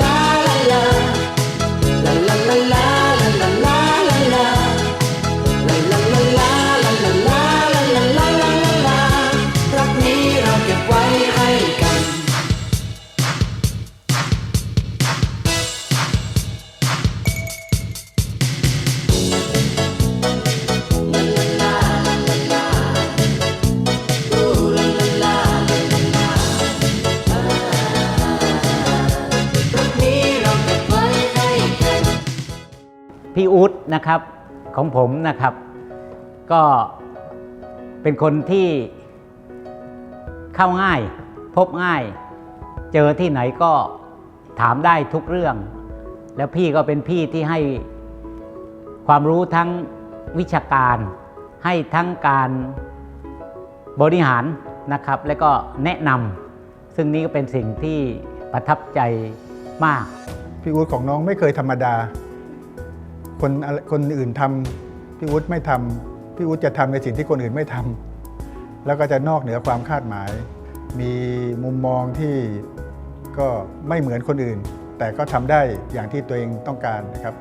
ลา พี่อู๊ดนะครับของผมนะครับ ก็เป็นคนที่เข้าง่าย พบง่าย เจอที่ไหนก็ถามได้ทุกเรื่อง แล้วพี่ก็เป็นพี่ที่ให้ความรู้ทั้งวิชาการ ให้ทั้งการบริหารนะครับ แล้วก็แนะนำซึ่งนี้ก็เป็นสิ่งที่ประทับใจมาก พี่อู๊ดของน้องไม่เคยธรรมดา คนคนอื่นทำพี่อู๊ดไม่ทำพี่อู๊ดจะทำในสิ่งที่คนอื่นไม่ทำแล้วก็จะนอกเหนือความคาดหมาย มีมุมมองที่ก็ไม่เหมือนคนอื่น แต่ก็ทำได้อย่างที่ตัวเองต้องการนะครับ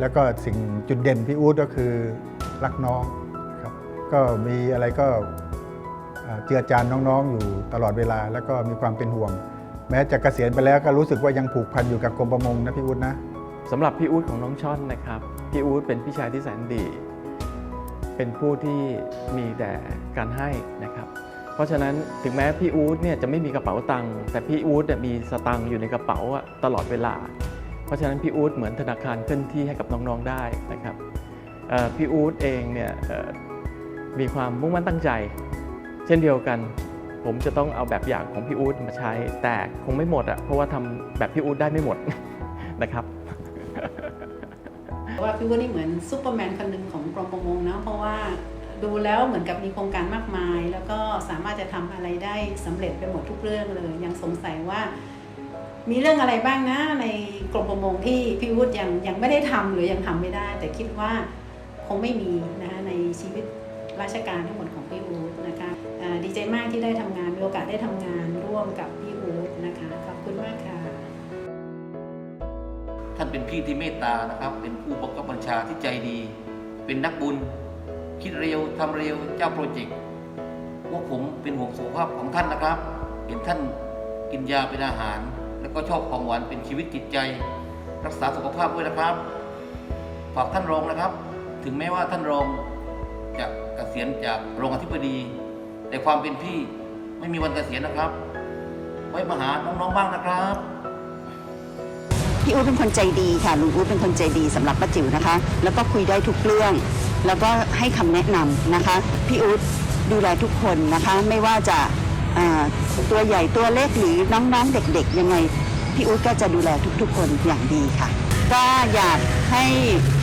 แล้วก็สิ่งจุดเด่นพี่อู๊ดก็คือรักน้องครับก็มีอะไรก็เจือจานน้องๆ อยู่ตลอดเวลา แล้วก็มีความเป็นห่วง แม้จะเกษียณไปแล้วก็รู้สึกว่ายังผูกพันอยู่กับกรมประมงนะพี่อุ๊ดนะสำหรับพี่อู๊ดของน้องช่อนนะครับ พี่อู๊ดเป็นพี่ชายที่แสนดี เป็นผู้ที่มีแต่การให้นะครับ เพราะฉะนั้นถึงแม้พี่อู๊ดเนี่ยจะไม่มีกระเป๋าตังค์แต่พี่อู๊ดเนี่ยมีสตังค์อยู่ในกระเป๋าตลอดเวลา เพราะฉะนั้นพี่อู๊ดเหมือนธนาคารเคลื่อนที่ให้กับน้องๆได้นะครับพี่อู๊ดเองเนี่ยมีความมุ่งมั่นตั้งใจ เช่นเดียวกัน ผมจะต้องเอาแบบอย่างของพี่อู๊ดมาใช้ แต่คงไม่หมดอะเพราะว่าทำแบบพี่อู๊ดได้ไม่หมดนะครับ ว่าพี่ว่านี่เหมือนซูเปอร์แมนคนหนึ่งของกรมประมงนะเพราะว่าดูแล้วเหมือนกับมีโครงการมากมาย แล้วก็สามารถจะทำอะไรได้สำเร็จไปหมดทุกเรื่องเลย ยังสงสัยว่า มีเรื่องอะไรบ้างนะในกรมประมงที่พี่วุฒิยังยังไม่ได้ทำหรือยังทำไม่ได้ แต่คิดว่าคงไม่มีนะคะในชีวิตราชการทั้งหมดของพี่วุฒินะคะดีใจมากที่ได้ทำงานมีโอกาสได้ทำงานร่วมกับพี่วุฒินะคะขอบคุณมากค่ะ ท่านเป็นพี่ที่เมตตานะครับ เป็นผู้บังคับบัญชาที่ใจดี เป็นนักบุญ คิดเร็วทำเร็วเจ้าโปรเจกต์พวกผมเป็นห่วงสุขภาพของท่านนะครับ เห็นท่านกินยาเป็นอาหาร แล้วก็ชอบของหวานเป็นชีวิตจิตใจ รักษาสุขภาพด้วยนะครับฝากท่านรองนะครับ ถึงแม้ว่าท่านรองจะเกษียณจากรองอธิบดี แต่ความเป็นพี่ไม่มีวันเกษียณนะครับ ไว้มาหาน้องๆบ้างนะครับ พี่อู๊ดเป็นคนใจดีค่ะลุงอู๊ดเป็นคนใจดีสำหรับป้าจิ๋วนะคะ แล้วก็คุยได้ทุกเรื่อง แล้วก็ให้คำแนะนำนะคะ พี่อู๊ดดูแลทุกคนนะคะ ไม่ว่าจะตัวใหญ่ตัวเล็กหรือน้องๆเด็กๆ ยังไงพี่อู๊ดก็จะดูแลทุกๆ คนอย่างดีค่ะ ก็อยากให้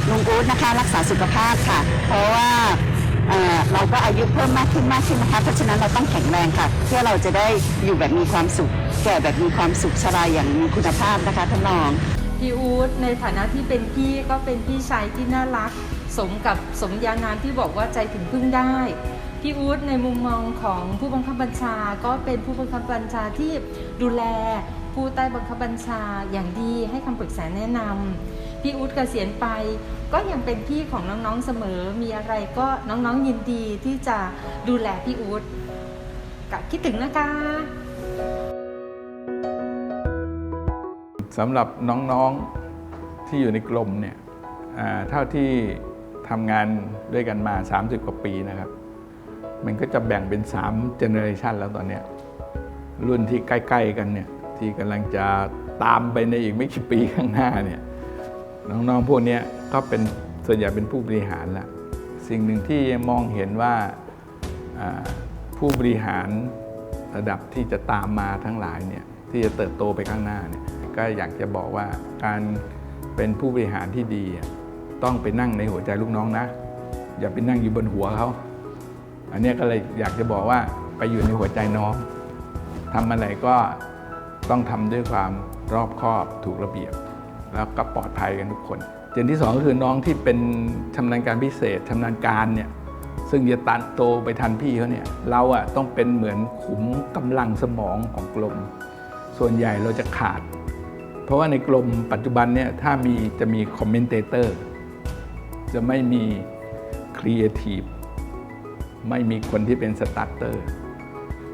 ลุงอู๊ดนะคะ รักษาสุขภาพค่ะ เพราะว่าเอ่อเราก็อายุเพิ่มมากขึ้นมากขึ้นนะคะ เพราะฉะนั้นเราต้องแข็งแรงค่ะ เพื่อเราจะได้อยู่แบบมีความสุข แก่แบบมีความสุขชราอย่างมีคุณภาพนะคะท่านรอง พี่อู๊ดในฐานะที่เป็นพี่ก็เป็นพี่ชายที่น่ารัก สมกับสมญานามที่บอกว่าใจถึงพึ่งได้ พี่อู๊ดในมุมมองของผู้บังคับบัญชา ก็เป็นผู้บังคับบัญชาที่ดูแลผู้ใต้บังคับบัญชาอย่างดีให้คำปรึกษาแนะนำพี่อู๊ดเกษียณไป ก็ยังเป็นพี่ของน้องๆเสมอมีอะไรก็น้องๆยินดีที่จะดูแลพี่อู๊ดกะคิดถึงนะคะ สำหรับน้องๆที่อยู่ในกลุ่มเนี่ยเท่าที่ทำงานด้วยกันมา 30 กว่าปีนะครับ มันก็จะแบ่งเป็น 3 เจเนอเรชันแล้วตอนนี้รุ่นที่ใกล้ ๆ กันเนี่ยที่กำลังจะตามไปในอีกไม่กี่ปีข้างหน้าเนี่ยน้องๆพวกนี้ก็เป็นส่วนใหญ่เป็นผู้บริหารละสิ่งหนึ่งที่มองเห็นว่าผู้บริหารระดับที่จะตามมาทั้งหลายเนี่ยที่จะเติบโตไปข้างหน้าเนี่ย ก็อยากจะบอกว่าการเป็นผู้บริหารที่ดี ต้องไปนั่งในหัวใจลูกน้องนะ อย่าไปนั่งอยู่บนหัวเขา อันนี้ก็เลยอยากจะบอกว่าไปอยู่ในหัวใจน้องทำอะไรก็ต้องทำด้วยความรอบคอบถูกระเบียบ แล้วก็ปลอดภัยกันทุกคนเจนที่สองก็คือน้องที่เป็นชำนาญการพิเศษชำนาญการเนี่ยซึ่งจะตันโตไปทันพี่เขาเนี่ยเราอะต้องเป็นเหมือนขุมกำลังสมองของกลม ส่วนใหญ่เราจะขาด ราะว่าในกลมปัจจุบันเนี่ยถ้ามีจะมีคอมเมนเตเตอร์จะไม่มีครีเอทีฟไม่มีคนที่เป็นสตาร์เตอร์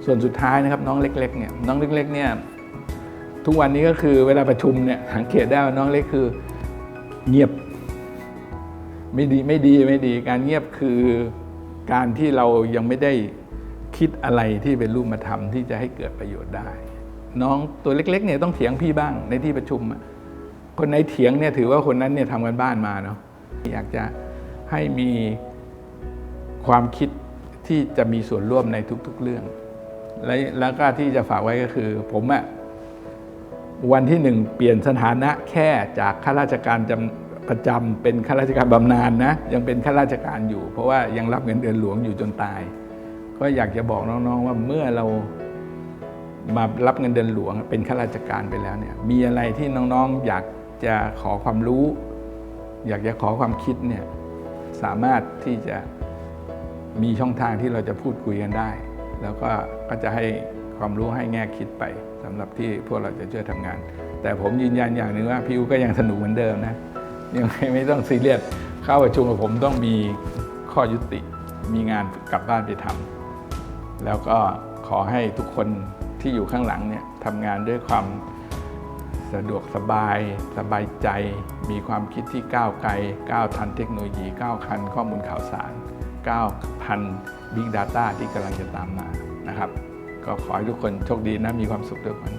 ส่วนสุดท้ายนะครับน้องเล็กๆเนี่ยน้องเล็กๆเนี่ยทุกวันนี้ก็คือเวลาประชุมเนี่ยสังเกตได้ว่าน้องเล็กคือเงียบไม่ดีไม่ดีไม่ดีการเงียบคือการที่เรายังไม่ได้คิดอะไรที่เป็นรูปธรรมที่จะให้เกิดประโยชน์ได้ น้องตัวเล็กๆเนี่ยต้องเถียงพี่บ้างในที่ประชุมอะคนไหนเถียงเนี่ยถือว่าคนนั้นเนี่ยทำกันบ้านมาเนาะอยากจะให้มีความคิดที่จะมีส่วนร่วมในทุก ๆเรื่อง และแล้วก็ที่จะฝากไว้ก็คือ ผมอะวันที่หนึ่งเปลี่ยนสถานะแค่จากข้าราชการจำประจำเป็นข้าราชการบำนาญนะยังเป็นข้าราชการอยู่ เพราะว่ายังรับเงินเดือนหลวงอยู่จนตาย ก็อยากจะบอกน้องๆว่าเมื่อเรา มารับเงินเดือนหลวงเป็นข้าราชการไปแล้วเนี่ยมีอะไรที่น้องๆอยากจะขอความรู้ อยากจะขอความคิดเนี่ยสามารถที่จะมีช่องทางที่เราจะพูดคุยกันได้ แล้วก็ก็จะให้ความรู้ให้แง่คิดไปสำหรับที่พวกเราจะช่วยทำงาน แต่ผมยืนยันอย่างหนึ่งว่าพี่อูก็ยังสนุกเหมือนเดิมนะยังไม่ไม่ต้องซีเรียสเข้าประชุมกับผมต้องมีข้อยุติ มีงานกลับบ้านไปทำแล้วก็ขอให้ทุกคน ที่อยู่ข้างหลังเนี่ยทำงานด้วยความสะดวกสบาย สบายใจ มีความคิดที่ก้าวไกลก้าวทันเทคโนโลยีก้าวทันข้อมูลข่าวสารก้าวทัน Big Data ที่กำลังจะตามมานะครับ ก็ขอให้ทุกคนโชคดีนะมีความสุขด้วยกัน